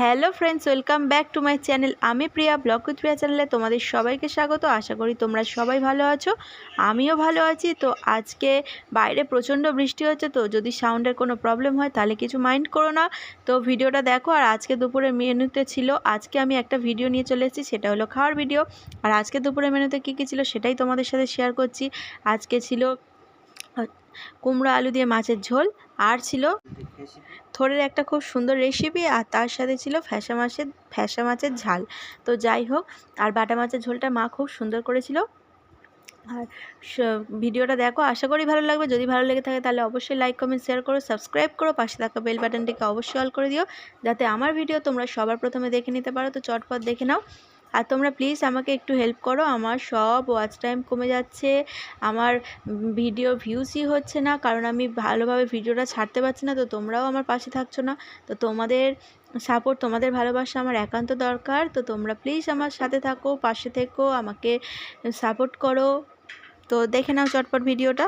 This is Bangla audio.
Hello friends, welcome back to my channel. আমি প্রিয়া, ব্লগ উইথ প্রিয়া চ্যানেলে তোমাদের সবাইকে স্বাগত। আশা করি তোমরা সবাই ভালো আছো, আমিও ভালো আছি। তো আজকে বাইরে প্রচণ্ড বৃষ্টি হচ্ছে, তো যদি সাউন্ডের কোনো প্রবলেম হয় তাহলে কিছু মাইন্ড করো না। তো ভিডিওটা দেখো, আর আজকে দুপুরের মেনুতে ছিল, আজকে আমি একটা ভিডিও নিয়ে চলে এসেছি, সেটা হলো খাওয়ার ভিডিও। আর আজকে দুপুরের মেনুতে কী কী ছিল সেটাই তোমাদের সাথে শেয়ার করছি। আজকে ছিল কুমড়ো আলু দিয়ে মাছের ঝোল, আর ছিল থোড়ের একটা খুব সুন্দর রেসিপি আর তার সাথে ছিল ফ্যাসা মাছের ফ্যাসা মাছের ঝাল। তো যাই হোক, আর বাটা মাছের ঝোলটা মা খুব সুন্দর করেছিল। আর ভিডিওটা দেখো, আশা করি ভালো লাগবে। যদি ভালো লেগে থাকে তাহলে অবশ্যই লাইক কমেন্ট শেয়ার করো সাবস্ক্রাইব করো, পাশে থাকা বেল বাটনটিকে অবশ্যই অল করে দিও, যাতে আমার ভিডিও তোমরা সবার প্রথমে দেখে নিতে পারো। তো চটপট দেখে নাও। আর তোমরা প্লিজ আমাকে একটু হেল্প করো, আমার সব ওয়াচ টাইম কমে যাচ্ছে, আমার ভিডিও ভিউসই হচ্ছে না, কারণ আমি ভালোভাবে ভিডিওটা ছাড়তে পারছি না, তো তোমরাও আমার পাশে থাকছো না, তো তোমাদের সাপোর্ট তোমাদের ভালোবাসা আমার একান্ত দরকার, তো তোমরা প্লিজ আমার সাথে থাকো, পাশে থেকো, আমাকে সাপোর্ট করো। তো দেখে নাও চটপট ভিডিওটা